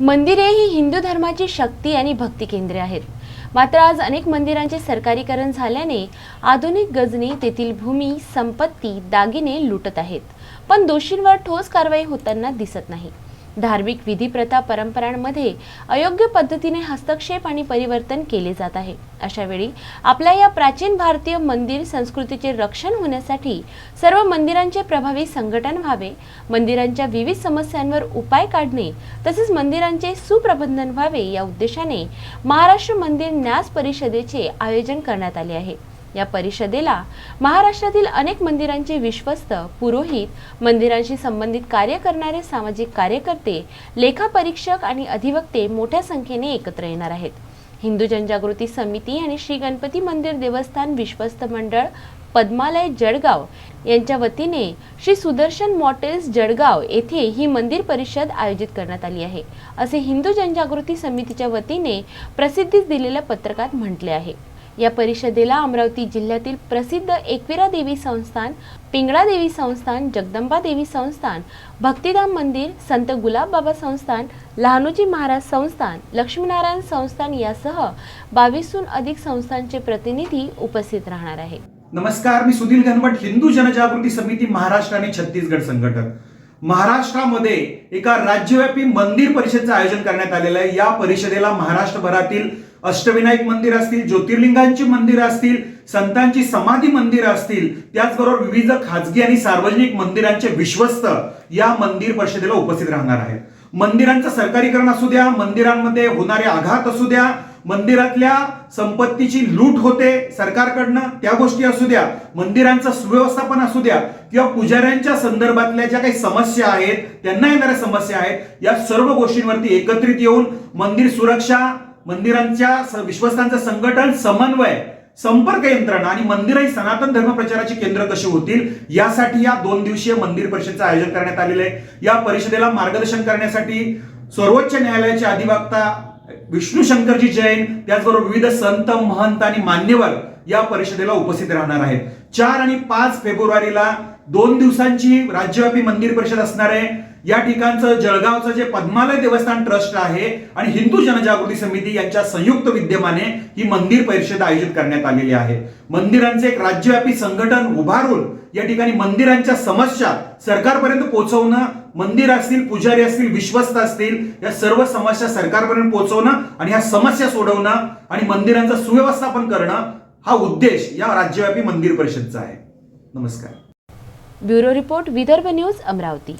मंदिरे ही हिंदू धर्माची शक्ती आणि भक्ती केंद्रे आहेत. मात्र आज अनेक मंदिरांचे सरकारीकरण झाल्याने आधुनिक गजनी तेथील भूमी संपत्ती दागिने लुटत आहेत. पण दोषींवर ठोस कारवाई होताना दिसत नाही. धार्मिक विधी प्रथा परंपरांमध्ये अयोग्य पद्धतीने हस्तक्षेप आणि परिवर्तन केले जात आहे. अशा वेळी आपल्या या प्राचीन भारतीय मंदिर संस्कृतीचे रक्षण होण्यासाठी सर्व मंदिरांचे प्रभावी संघटन व्हावे मंदिरांच्या विविध समस्यांवर उपाय काढणे तसेच मंदिरांचे सुप्रबंधन व्हावे या उद्देशाने महाराष्ट्र मंदिर न्यास परिषदेचे आयोजन करण्यात आले आहे. या परिषदेला महाराष्ट्रातील अनेक मंदिरांचे विश्वस्त पुरोहित मंदिरांशी संबंधित कार्य करणारे सामाजिक कार्यकर्ते लेखापरीक्षक आणि अधिवक्ते मोठ्या संख्येने एकत्र येणार आहेत. हिंदू जनजागृती समिती आणि श्री गणपती मंदिर देवस्थान विश्वस्त मंडळ पद्मालय जळगाव यांच्या वतीने श्री सुदर्शन मॉटेल्स जळगाव येथे ही मंदिर परिषद आयोजित करण्यात आली आहे. असे हिंदू जनजागृती समितीच्या वतीने प्रसिद्धीस दिलेल्या पत्रकात म्हटले आहे. या परिषदेला अमरावती जिल्ह्यातील प्रसिद्ध एकविरा देवी संस्थान पिंगळा देवी संस्थान जगदंबा देवी संस्थान भक्तिधाम मंदिर संत गुलाबबाबा संस्थान लहानूजी महाराज संस्थान लक्ष्मीनारायण संस्थान यासह बावीसहून अधिक संस्थांचे प्रतिनिधी उपस्थित राहणार आहेत. नमस्कार मी सुधीर घनवट हिंदू जनजागृती समिती महाराष्ट्र आणि छत्तीसगड संघटक. महाराष्ट्रामध्ये एका राज्यव्यापी मंदिर परिषदेचं आयोजन करण्यात आलेलं आहे. या परिषदेला महाराष्ट्रभरातील अष्टविनायक मंदिर असतील ज्योतिर्लिंगांची मंदिरं असतील संतांची समाधी मंदिरं असतील त्याचबरोबर विविध खाजगी आणि सार्वजनिक मंदिरांचे विश्वस्त या मंदिर परिषदेला उपस्थित राहणार आहेत. मंदिरांचं सरकारीकरण असू द्या मंदिरांमध्ये होणारे आघात असू द्या मंदिरातल्या संपत्तीची लूट होते सरकारकडनं त्या गोष्टी असू द्या मंदिरांचं सुव्यवस्थापन असू द्या किंवा पुजाऱ्यांच्या संदर्भातल्या ज्या काही समस्या आहेत त्यांना येणाऱ्या समस्या आहेत या सर्व गोष्टींवरती एकत्रित येऊन मंदिर सुरक्षा मंदिरांच्या विश्वस्तांचं संघटन समन्वय संपर्क यंत्रणा आणि मंदिर ही सनातन धर्म प्रचाराची केंद्र कशी होतील यासाठी या दोन दिवसीय मंदिर परिषदेचं आयोजन करण्यात आलेलं आहे. या परिषदेला मार्गदर्शन करण्यासाठी सर्वोच्च न्यायालयाचे अधिवक्ता विष्णू शंकरजी जैन त्याचबरोबर विविध संत महंत आणि मान्यवर या परिषदेला उपस्थित राहणार आहेत. चार आणि पाच फेब्रुवारीला दोन दिवसांची राज्यव्यापी मंदिर परिषद असणार आहे. या ठिकाणचं जळगावचं जे पद्मालय देवस्थान ट्रस्ट आहे आणि हिंदू जनजागृती समिती यांच्या संयुक्त विद्यमाने ही मंदिर परिषद आयोजित करण्यात आलेली आहे. मंदिरांचे एक राज्यव्यापी संघटन उभारून या ठिकाणी मंदिरांच्या समस्या सरकारपर्यंत पोहोचवणं मंदिर असतील पुजारी असतील विश्वस्त असतील या सर्व समस्या सरकारपर्यंत पोहोचवणं आणि ह्या समस्या सोडवणं आणि मंदिरांचं सुव्यवस्थापन करणं हा उद्देश या राज्यव्यापी मंदिर परिषदचा आहे. नमस्कार. Bureau report Vidarbha news Amravati.